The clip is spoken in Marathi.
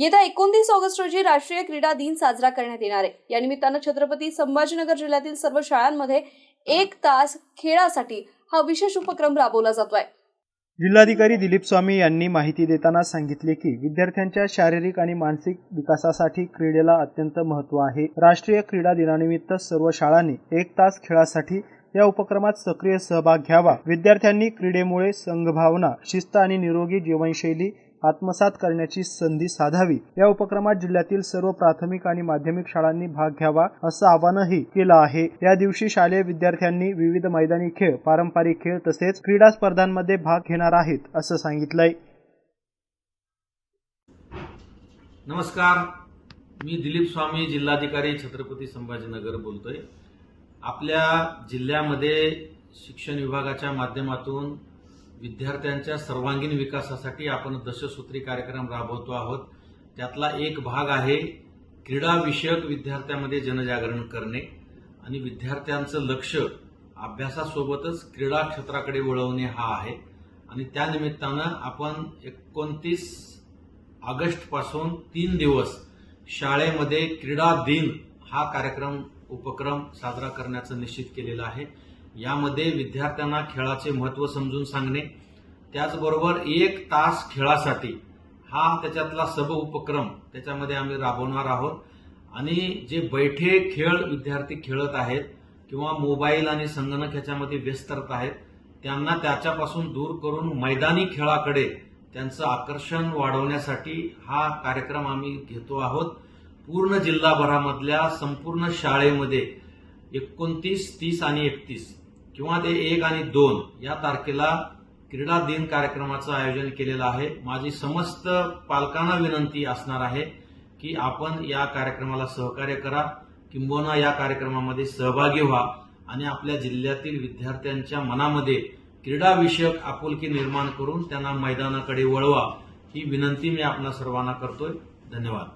येत्या एकोणतीस ऑगस्ट रोजी राष्ट्रीय क्रीडा दिन साजरा करण्यात येणार आहे. या निमित्तानं छत्रपती संभाजीनगर जिल्ह्यातील सर्व शाळांमध्ये एक तास खेळासाठी हा विशेष उपक्रम राबवला जातोय. जिल्हाधिकारी दिलीप स्वामी यांनी माहिती देताना सांगितले की विद्यार्थ्यांच्या शारीरिक आणि मानसिक विकासासाठी क्रीडेला अत्यंत महत्त्व आहे. राष्ट्रीय क्रीडा दिनानिमित्त सर्व शाळांनी एक तास खेळासाठी या उपक्रमात सक्रिय सहभाग घ्यावा. विद्यार्थ्यांनी क्रीडेमुळे संघभावना शिस्त आणि निरोगी जीवनशैली आत्मसात करण्याची संधी साधावी. या उपक्रमात जिल्ह्यातील सर्व प्राथमिक आणि माध्यमिक शाळांनी भाग घ्यावा असं आवाहनही केलं आहे. या दिवशी शालेय विद्यार्थ्यांनी विविध मैदानी खेळ पारंपरिक खेळ तसेच क्रीडा स्पर्धांमध्ये भाग घेणार आहेत असं सांगितलंय. नमस्कार. मी दिलीप स्वामी जिल्हाधिकारी छत्रपती संभाजीनगर बोलतोय. आपल्या जिल्ह्यामध्ये शिक्षण विभागाच्या माध्यमातून विद्यार्थ्यांच्या सर्वांगीण विकासासाठी आपण दशसूत्री कार्यक्रम राबवतो आहोत. त्यातला एक भाग आहे क्रीडाविषयक विद्यार्थ्यांमध्ये जनजागरण करणे. आणि विद्यार्थ्यांचं लक्ष अभ्यासासोबतच क्रीडा क्षेत्राकडे वळवणे हा आहे. आणि त्यानिमित्तानं आपण एकोणतीस ऑगस्टपासून तीन दिवस शाळेमध्ये क्रीडा दिन हा कार्यक्रम उपक्रम साजरा करण्याचं निश्चित केलेलं आहे. यामध्ये विद्यार्थ्यांना खेळाचे महत्त्व समजून सांगणे त्याचबरोबर एक तास खेळासाठी हा त्याच्यातला सब उपक्रम त्याच्यामध्ये आम्ही राबवणार आहोत. आणि जे बैठे खेळ विद्यार्थी खेळत आहेत किंवा मोबाईल आणि संगणक ह्याच्यामध्ये व्यस्त राहत आहेत त्यांना त्याच्यापासून दूर करून मैदानी खेळाकडे त्यांचं आकर्षण वाढवण्यासाठी हा कार्यक्रम आम्ही घेतो आहोत. पूर्ण जिल्हाभरामधल्या संपूर्ण शाळेमध्ये एकोणतीस तीस आणि एकतीस किंवा ते एक आणि दोन या तारखेला क्रीडा दिन कार्यक्रमाचं आयोजन केलेलं आहे. माझी समस्त पालकांना विनंती असणार आहे की आपण या कार्यक्रमाला सहकार्य करा किंबहुना या कार्यक्रमामध्ये सहभागी व्हा आणि आपल्या जिल्ह्यातील विद्यार्थ्यांच्या मनामध्ये क्रीडाविषयक आपुलकी निर्माण करून त्यांना मैदानाकडे वळवा ही विनंती मी आपणा सर्वांना करतोय. धन्यवाद.